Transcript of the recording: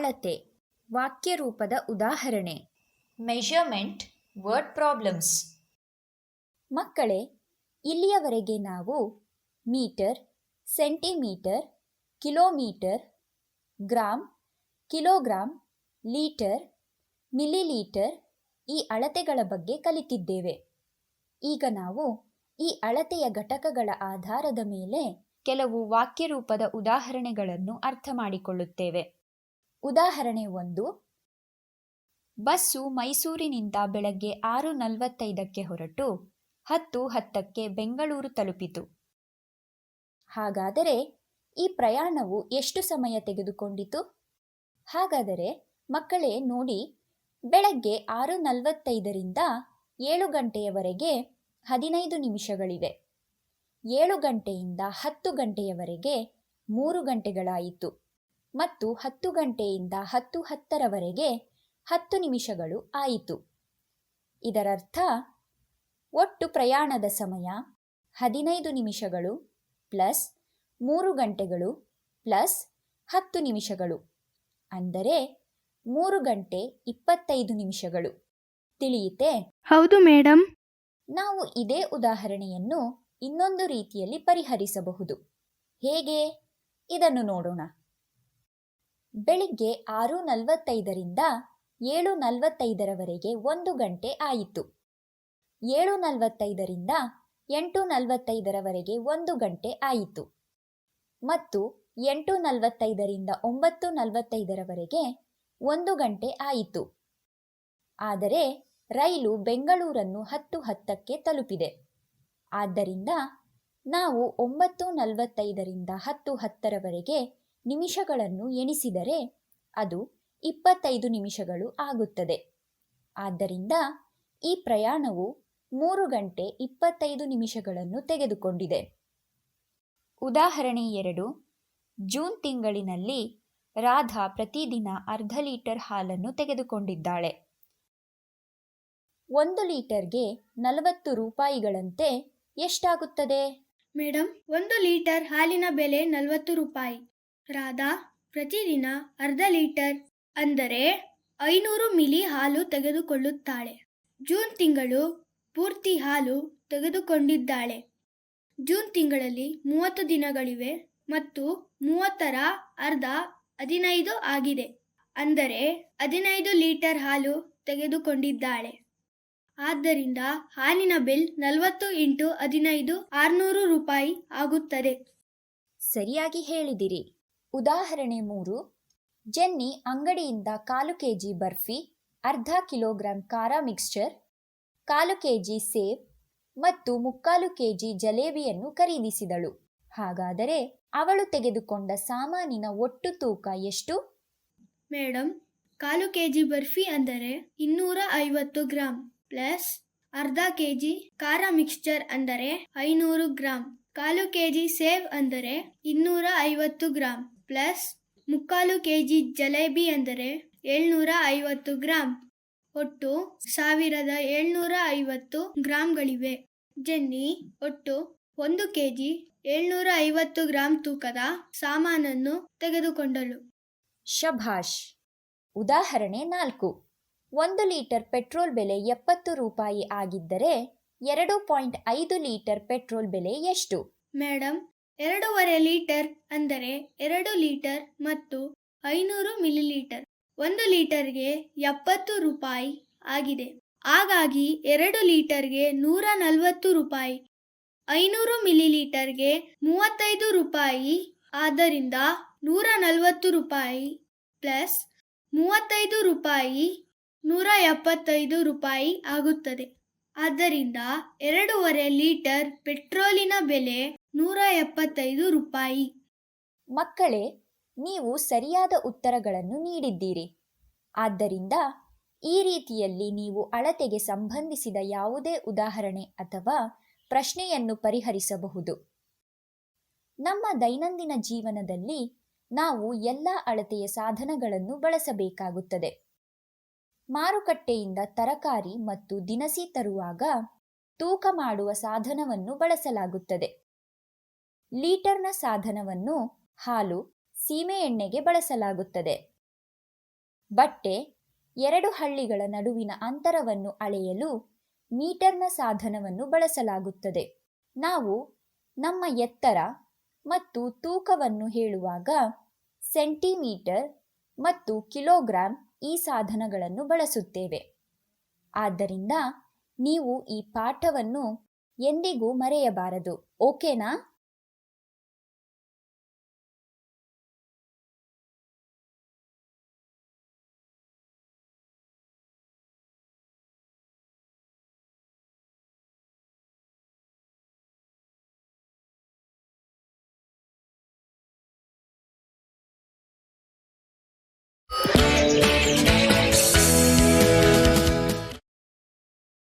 ಅಳತೆ ವಾಕ್ಯರೂಪದ ಉದಾಹರಣೆ. Measurement word problems ಮಕ್ಕಳೇ ಇಲ್ಲಿಯವರೆಗೆ ನಾವು metre centimetre kilometre gram kilogram litre millilitre ಈ ಅಳತೆಗಳ ಬಗ್ಗೆ ಕಲಿತಿದ್ದೇವೆ. ಈಗ ನಾವು ಈ ಅಳತೆಯ ಘಟಕಗಳ ಆಧಾರದ ಮೇಲೆ ಕೆಲವು ವಾಕ್ಯರೂಪದ ಉದಾಹರಣೆಗಳನ್ನು ಅರ್ಥ ಮಾಡಿಕೊಳ್ಳುತ್ತೇವೆ. ಉದಾಹರಣೆ ಒಂದು. ಬಸ್ಸು ಮೈಸೂರಿನಿಂದ ಬೆಳಗ್ಗೆ ಆರು ನಲವತ್ತೈದಕ್ಕೆ ಹೊರಟು ಹತ್ತು ಹತ್ತಕ್ಕೆ ಬೆಂಗಳೂರು ತಲುಪಿತು. ಹಾಗಾದರೆ ಈ ಪ್ರಯಾಣವು ಎಷ್ಟು ಸಮಯ ತೆಗೆದುಕೊಂಡಿತು? ಹಾಗಾದರೆ ಮಕ್ಕಳೇ ನೋಡಿ, ಬೆಳಗ್ಗೆ ಆರು ನಲವತ್ತೈದರಿಂದ ಏಳು ಗಂಟೆಯವರೆಗೆ ಹದಿನೈದು ನಿಮಿಷಗಳಿವೆ. ಏಳು ಗಂಟೆಯಿಂದ ಹತ್ತು ಗಂಟೆಯವರೆಗೆ ಮೂರು ಗಂಟೆಗಳಾಯಿತು. ಮತ್ತು ಹತ್ತು ಗಂಟೆಯಿಂದ ಹತ್ತು ಹತ್ತರವರೆಗೆ ಹತ್ತು ನಿಮಿಷಗಳು ಆಯಿತು. ಇದರರ್ಥ ಒಟ್ಟು ಪ್ರಯಾಣದ ಸಮಯ ಹದಿನೈದು ನಿಮಿಷಗಳು ಪ್ಲಸ್ ಮೂರು ಗಂಟೆಗಳು ಪ್ಲಸ್ ಹತ್ತು ನಿಮಿಷಗಳು ಅಂದರೆ ಮೂರು ಗಂಟೆ ಇಪ್ಪತ್ತೈದು ನಿಮಿಷಗಳು. ತಿಳಿಯಿತೆ? ಹೌದು ಮೇಡಮ್ ನಾವು ಇದೇ ಉದಾಹರಣೆಯನ್ನು ಇನ್ನೊಂದು ರೀತಿಯಲ್ಲಿ ಪರಿಹರಿಸಬಹುದು. ಹೇಗೆ? ಇದನ್ನು ನೋಡೋಣ. ಬೆಳಿಗ್ಗೆ ಆರು ನಲವತ್ತೈದರಿಂದ ಏಳು ನಲವತ್ತೈದರವರೆಗೆ ಒಂದು ಗಂಟೆ ಆಯಿತು. ಏಳು ನಲವತ್ತೈದರಿಂದ ಎಂಟು ನಲವತ್ತೈದರವರೆಗೆ ಒಂದು ಗಂಟೆ ಆಯಿತು. ಮತ್ತು ಎಂಟು ನಲವತ್ತೈದರಿಂದ ಒಂಬತ್ತು ನಲವತ್ತೈದರವರೆಗೆ ಒಂದು ಗಂಟೆ ಆಯಿತು. ಆದರೆ ರೈಲು ಬೆಂಗಳೂರನ್ನು ಹತ್ತು ಹತ್ತಕ್ಕೆ ತಲುಪಿದೆ. ಆದ್ದರಿಂದ ನಾವು ಒಂಬತ್ತು ನಲವತ್ತೈದರಿಂದ ಹತ್ತು ಹತ್ತರವರೆಗೆ ನಿಮಿಷಗಳನ್ನು ಎಣಿಸಿದರೆ ಅದು ಇಪ್ಪತ್ತೈದು ನಿಮಿಷಗಳು ಆಗುತ್ತದೆ. ಆದ್ದರಿಂದ ಈ ಪ್ರಯಾಣವು ಮೂರು ಗಂಟೆ ಇಪ್ಪತ್ತೈದು ನಿಮಿಷಗಳನ್ನು ತೆಗೆದುಕೊಂಡಿದೆ. ಉದಾಹರಣೆ ಎರಡು. ಜೂನ್ ತಿಂಗಳಿನಲ್ಲಿ ರಾಧಾ ಪ್ರತಿದಿನ ಅರ್ಧ ಲೀಟರ್ ಹಾಲನ್ನು ತೆಗೆದುಕೊಂಡಿದ್ದಾಳೆ. ಒಂದು ಲೀಟರ್ಗೆ ನಲವತ್ತು ರೂಪಾಯಿಗಳಂತೆ ಎಷ್ಟಾಗುತ್ತದೆ? ಮೇಡಮ್ ಒಂದು ಲೀಟರ್ ಹಾಲಿನ ಬೆಲೆ ನಲವತ್ತು ರೂಪಾಯಿ. ರಾಧಾ, ಪ್ರತಿದಿನ ಅರ್ಧ ಲೀಟರ್ ಅಂದರೆ ಐನೂರು ಮಿಲಿ ಹಾಲು ತೆಗೆದುಕೊಳ್ಳುತ್ತಾಳೆ. ಜೂನ್ ತಿಂಗಳು ಪೂರ್ತಿ ಹಾಲು ತೆಗೆದುಕೊಂಡಿದ್ದಾಳೆ. ಜೂನ್ ತಿಂಗಳಲ್ಲಿ ಮೂವತ್ತು ದಿನಗಳಿವೆ ಮತ್ತು ಮೂವತ್ತರ ಅರ್ಧ ಹದಿನೈದು ಆಗಿದೆ. ಅಂದರೆ ಹದಿನೈದು ಲೀಟರ್ ಹಾಲು ತೆಗೆದುಕೊಂಡಿದ್ದಾಳೆ. ಆದ್ದರಿಂದ ಹಾಲಿನ ಬಿಲ್ ನಲವತ್ತು ಇಂಟು ಹದಿನೈದು ಆರುನೂರು ರೂಪಾಯಿ ಆಗುತ್ತದೆ. ಸರಿಯಾಗಿ ಹೇಳಿದಿರಿ. ಉದಾಹರಣೆ ಮೂರು. ಜೆನ್ನಿ ಅಂಗಡಿಯಿಂದ ಕಾಲು ಕೆಜಿ ಬರ್ಫಿ, ಅರ್ಧ ಕಿಲೋಗ್ರಾಂ ಖಾರ ಮಿಕ್ಸ್ಚರ್, ಕಾಲು ಕೆಜಿ ಸೇಬ್ ಮತ್ತು ಮುಕ್ಕಾಲು ಕೆಜಿ ಜಲೇಬಿಯನ್ನು ಖರೀದಿಸಿದಳು. ಹಾಗಾದರೆ ಅವಳು ತೆಗೆದುಕೊಂಡ ಸಾಮಾನಿನ ಒಟ್ಟು ತೂಕ ಎಷ್ಟು? ಮೇಡಮ್ ಕಾಲು ಕೆ ಜಿ ಬರ್ಫಿ ಅಂದರೆ ಇನ್ನೂರ ಐವತ್ತು ಗ್ರಾಂ ಪ್ಲಸ್ ಅರ್ಧ ಕೆ ಜಿ ಖಾರ ಮಿಕ್ಸ್ಚರ್ ಅಂದರೆ ಐನೂರು ಗ್ರಾಂ, ಕಾಲು ಕೆ ಜಿ ಸೇವ್ ಅಂದರೆ ಇನ್ನೂರ ಐವತ್ತು ಗ್ರಾಂ ಪ್ಲಸ್ ಮುಕ್ಕಾಲು ಕೆ ಜಿ ಜಲೇಬಿ ಅಂದರೆ ಏಳ್ನೂರ ಐವತ್ತು ಗ್ರಾಂ. ಒಟ್ಟು ಸಾವಿರದ ಏಳ್ನೂರ ಐವತ್ತು ಗ್ರಾಂಗಳಿವೆ. ಜೆನ್ನಿ, ಒಟ್ಟು ಒಂದು ಕೆ ಜಿ ಏಳ್ನೂರ ಐವತ್ತು ಗ್ರಾಂ ತೂಕದ ಸಾಮಾನನ್ನು ತೆಗೆದುಕೊಂಡಳು. ಶಭಾಷ್. ಉದಾಹರಣೆ ನಾಲ್ಕು. ಒಂದು ಲೀಟರ್ ಪೆಟ್ರೋಲ್ ಬೆಲೆ ಎಪ್ಪತ್ತು ರೂಪಾಯಿ ಆಗಿದ್ದರೆ ಎರಡು ಪಾಯಿಂಟ್ ಐದು ಲೀಟರ್ ಪೆಟ್ರೋಲ್ ಬೆಲೆ ಎಷ್ಟು? ಮೇಡಮ್ ಎರಡೂವರೆ ಲೀಟರ್ ಅಂದರೆ ಎರಡು ಲೀಟರ್ ಮತ್ತು ಐನೂರು ಮಿಲಿಲೀಟರ್. ಒಂದು ಲೀಟರ್ಗೆ ಎಪ್ಪತ್ತು ರೂಪಾಯಿ ಆಗಿದೆ. ಹಾಗಾಗಿ ಎರಡು ಲೀಟರ್ಗೆ ನೂರ ನಲವತ್ತು ರೂಪಾಯಿ, ಐನೂರು ಮಿಲಿಲೀಟರ್ಗೆ ಮೂವತ್ತೈದು ರೂಪಾಯಿ. ಆದ್ದರಿಂದ ನೂರ ನಲವತ್ತು ರೂಪಾಯಿ ಪ್ಲಸ್ ಮೂವತ್ತೈದು ರೂಪಾಯಿ ನೂರ ಎಪ್ಪತ್ತೈದು ರೂಪಾಯಿ ಆಗುತ್ತದೆ. ಆದ್ದರಿಂದ ಎರಡೂವರೆ ಲೀಟರ್ ಪೆಟ್ರೋಲಿನ ಬೆಲೆ ನೂರ ಎಪ್ಪತ್ತೈದು ರೂಪಾಯಿ. ಮಕ್ಕಳೇ, ನೀವು ಸರಿಯಾದ ಉತ್ತರಗಳನ್ನು ನೀಡಿದ್ದೀರಿ. ಆದ್ದರಿಂದ ಈ ರೀತಿಯಲ್ಲಿ ನೀವು ಅಳತೆಗೆ ಸಂಬಂಧಿಸಿದ ಯಾವುದೇ ಉದಾಹರಣೆ ಅಥವಾ ಪ್ರಶ್ನೆಯನ್ನು ಪರಿಹರಿಸಬಹುದು. ನಮ್ಮ ದೈನಂದಿನ ಜೀವನದಲ್ಲಿ ನಾವು ಎಲ್ಲ ಅಳತೆಯ ಸಾಧನಗಳನ್ನು ಬಳಸಬೇಕಾಗುತ್ತದೆ. ಮಾರುಕಟ್ಟೆಯಿಂದ ತರಕಾರಿ ಮತ್ತು ದಿನಸಿ ತರುವಾಗ ತೂಕ ಮಾಡುವ ಸಾಧನವನ್ನು ಬಳಸಲಾಗುತ್ತದೆ. ಲೀಟರ್ನ ಸಾಧನವನ್ನು ಹಾಲು, ಸೀಮೆ ಎಣ್ಣೆಗೆ ಬಳಸಲಾಗುತ್ತದೆ. ಬಟ್ಟೆ ಎರಡು ಹಳ್ಳಿಗಳ ನಡುವಿನ ಅಂತರವನ್ನು ಅಳೆಯಲು ಮೀಟರ್ನ ಸಾಧನವನ್ನು ಬಳಸಲಾಗುತ್ತದೆ. ನಾವು ನಮ್ಮ ಎತ್ತರ ಮತ್ತು ತೂಕವನ್ನು ಹೇಳುವಾಗ ಸೆಂಟಿಮೀಟರ್ ಮತ್ತು ಕಿಲೋಗ್ರಾಂ ಈ ಸಾಧನಗಳನ್ನು ಬಳಸುತ್ತೇವೆ. ಆದ್ದರಿಂದ ನೀವು ಈ ಪಾಠವನ್ನು ಎಂದಿಗೂ ಮರೆಯಬಾರದು. ಓಕೆನಾ? Música